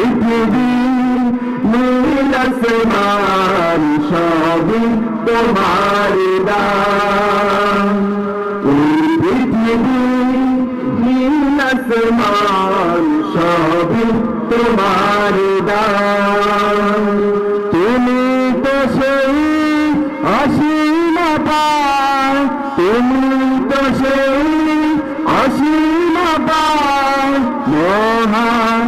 পৃথিবী নীল আসমান সবই তোমার দান। এই পৃথিবী নীল আসমান সবই তোমার দান। তুমি তো মহান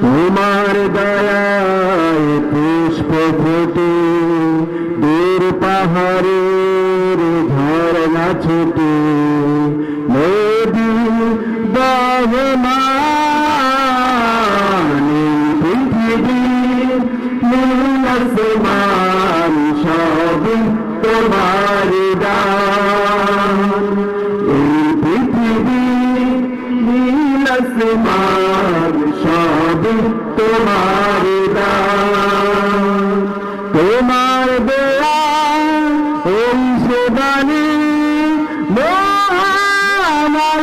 তোমার দয়ায় পুষ্প ফোটে দূর পাহাড়ের ঝরনা ছোটে সেবানি মহামার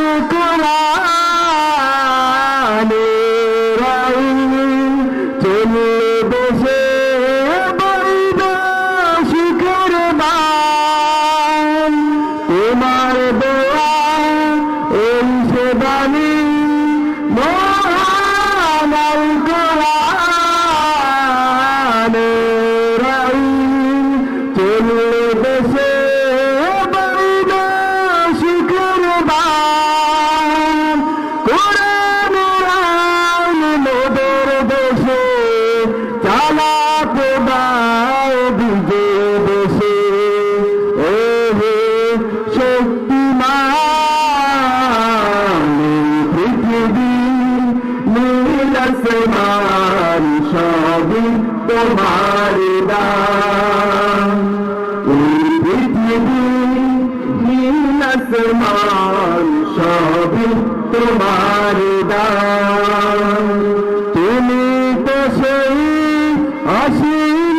আসমান সবই তোমার দান। তুমি তো সেই অসীম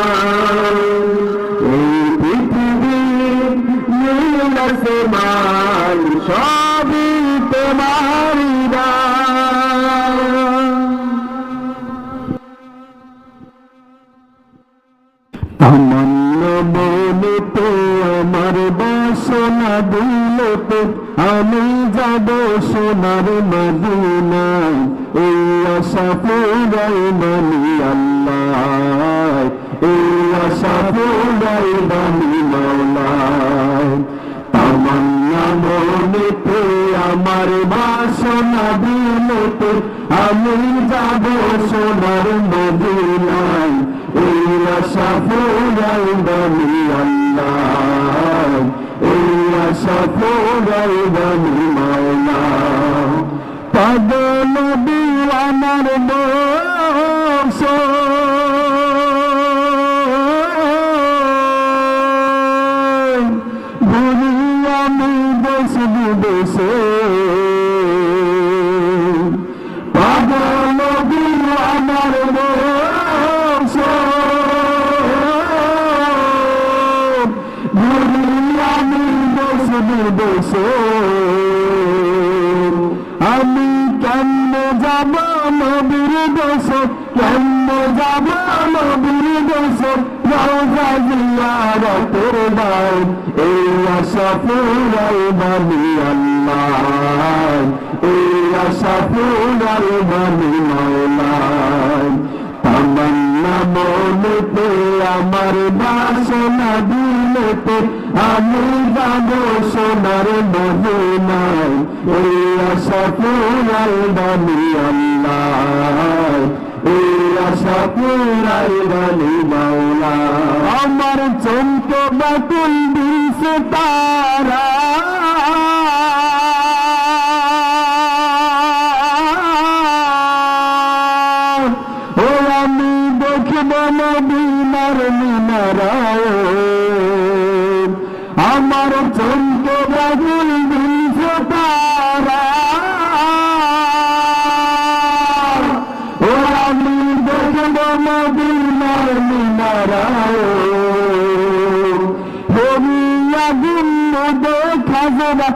বাসনা দিলে তো আমি যাব সোনার মদিনায়। এই আশা পুরাই মানি আল্লাহ এই আশা পুরাই মানি মনে আমার বাসনা দিলে আমি যাব সোনার মদিনায়। এই আশা ফুরাই বানি আল্লাহ এই আশা ফুরাই বানি মাওলা পাগল আমার বংশ দেশ বিদেশে আমি কেন যাব নবীর দেশ কেন যাব নবীর দেশ রওজা জিয়ারতের দায় এই আশা পুরাই বানি আল্লাহ এই আশা আমার বাসনা দিলেতে আমি যাব সোনার মদিনায় এই আশা পুরাই বানি আল্লাহ। এই আশা পুরাই বানি মাওলা। আমার চমকে বাতুল দিন তারা। আমার বাগুল দিন তারা ও আমি দেখব মদিনার মিনারায় হেমিয়া গুন্ন দেখা যাবা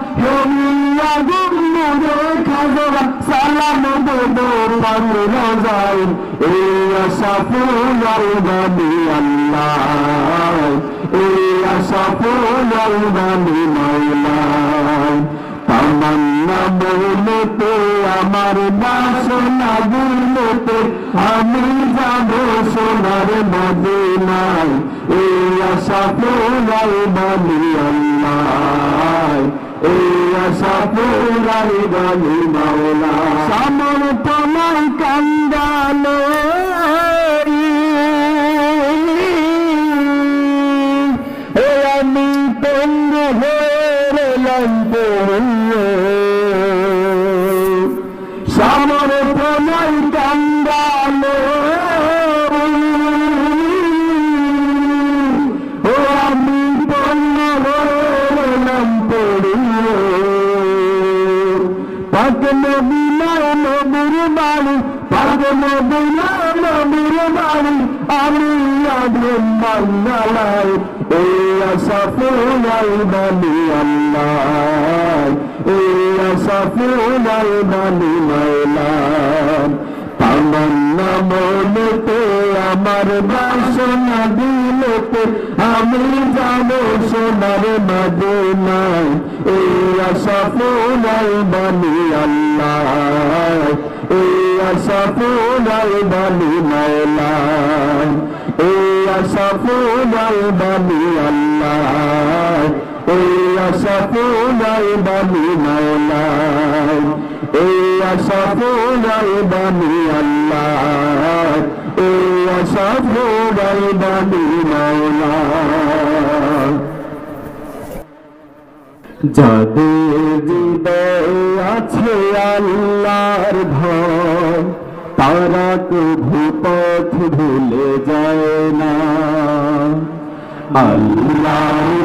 দেখা যাবা। সালাম দেব পানি রাজাই ফুলাই বানি মাওলাই তামান্না বলতে আমার বাসনা দিলতে আমি যাব সোনার মদিনায় এই আশা ফুলাই বানি আল্লাহ এই আশা ফুলাই বানি মাওলা সামর போலும் ফুলাই বানি আল্লাহ। আশা ফুলাই বানি মাওলা তামান্না মনেতে আমার বাসনা দিলেতে আমি যাব সোনার মদিনায়। আশা ফুলাই বানি আল্লাহ। আশা ফুলাই বানি মাওলা আশা ফুলাই বানি আল্লাহ। এই আশা ফুলাই বানি মাওলা এই আশা ফুলাই বানি আল্লাহ। এই আশা ফুলাই বানি মাওলা যাদের হৃদয় আছে আল্লাহর ভয়, তারা কভু পথ ভুলে যায় না। ছাড়াই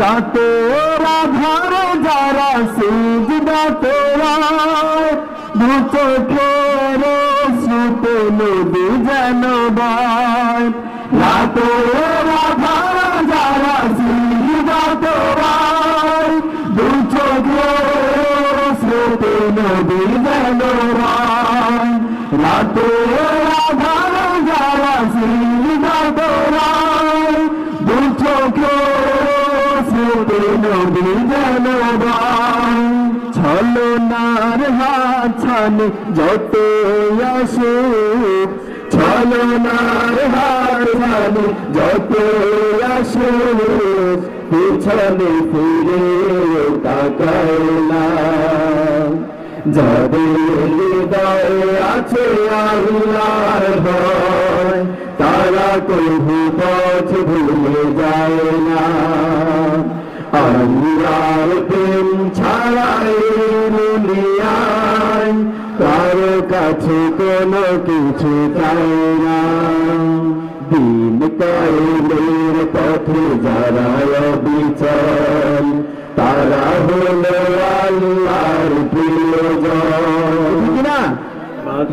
রাতের আধারে যারা সিজদা তোরায় দু চোখের সুতে নদী যেন বায়। রাতের আধারে যারা সিজদা তোরায় দু চোখের সুতে নদী যেন বায়। রাতের ছলনার হাত ছানে যত আসুক ছলনার হাত ছানে যত আসুক পিছনে ফিরে তাকায় না যাদের হৃদয়ে আছে আল্লাহর ভয়, তারা কবু পথ ভুলে যায় আল্লাহর প্রেম ছাড়াই দুনিয়ায় কারও কাছে কোনো কিছু চাই না। দিন কায়েমের পথে যারা অবিচল তারা হলো আল্লাহর প্রিয়জন। ঠিক না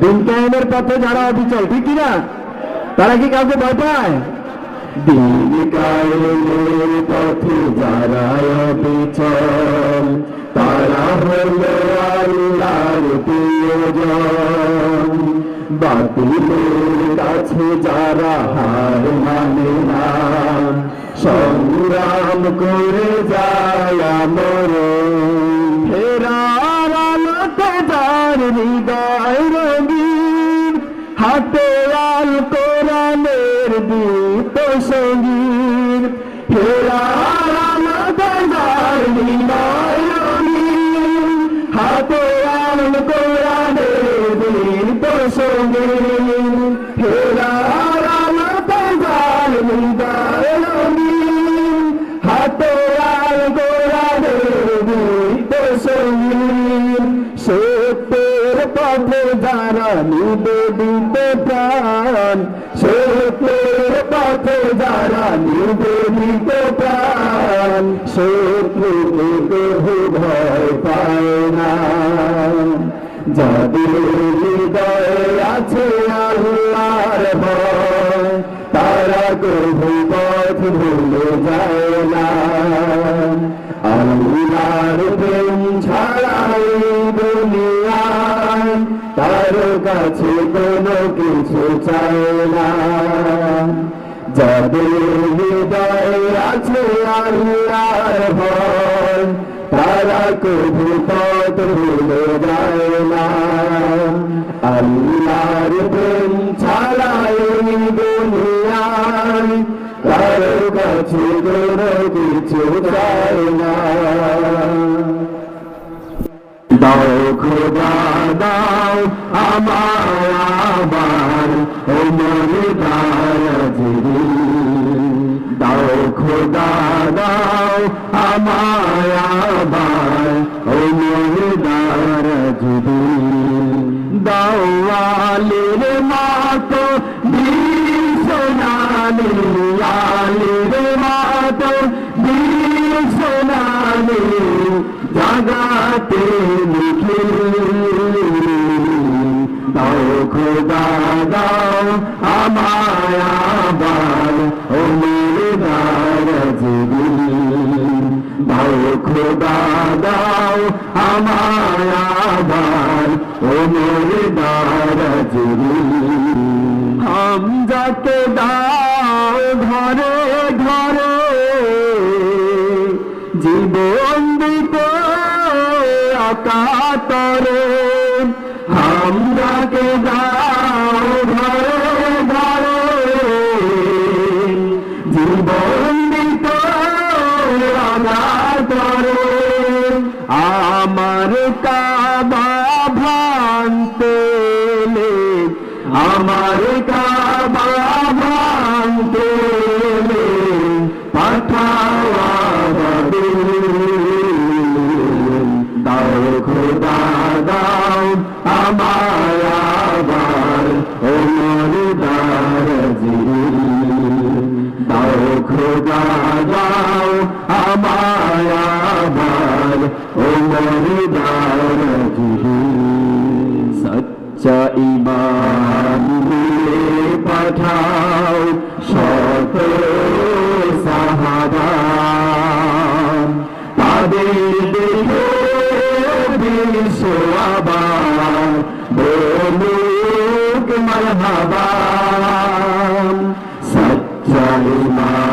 দিন কায়েমের পথে যারা অবিচল ঠিক না তারা কি কাউকে ভয় পায়? দিন কায়েমের পথে যারা বিচল তারা হলো আল্লাহর প্রিয়জন বাতিলের কাছে যারা হার মানে না সংগ্রাম করে যায় মরণ হাতে আল কোরআনের দীপ সঙ্গীন সত্যের পথে যারা নিবেদিত প্রাণ সত্যের পথে যারা নিবেদিত যায় না আল্লাহর প্রেম ছাড়াই দুনিয়ায় তার কাছে কোনো কিছু চায় না যাদের হৃদয়ে আছে আল্লাহর ভয় তারা কবু পথ ভুলে যায় না আল্লাহর প্রেম ছাড়াই দুনিয়ায় তার কাছে কিছু চায় না দাও খোদা দাও আমার আবার ও মনে দাও খোদা দাও আমার জাগাতে লিখে দাও খোদা, দাও আমায় আবার, ও দাও খোদা, দাও আমায় আবার, ও মেরে দারজবি হাম যাকে দাও আকাতরে আমরাকে দাও খোদা দাও আমার আবার ও মরদার সচ্চা ইমান দিয়ে পাঠাও শত সাহাবা। তাদের দেখে বিশ্ব আবার বলুক মারহাবা। সচ্চাই মানিয়ে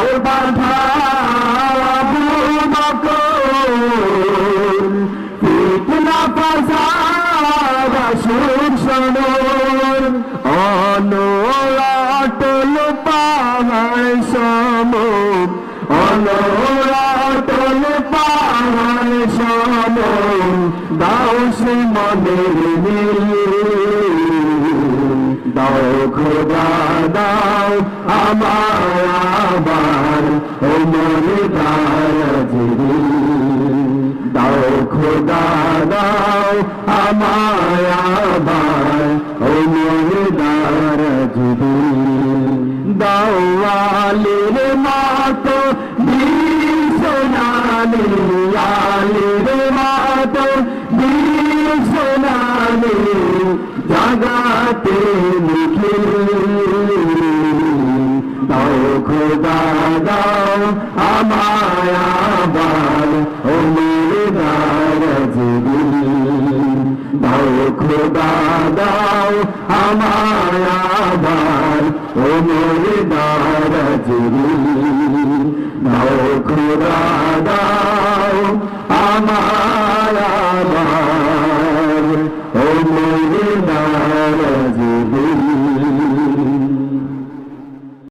দাও আমায় আবার ও মনে দাও খোদা দাও আমায় আবার ও মনে দাও আলির মাতো সোনালি আলির মাতো সোনালি লাগাতে লিখি দাও খোদা দাও আমায় আবার ও মেরে দাও খোদা দাও আমায় আবার ও মেরে দারাজরি আবার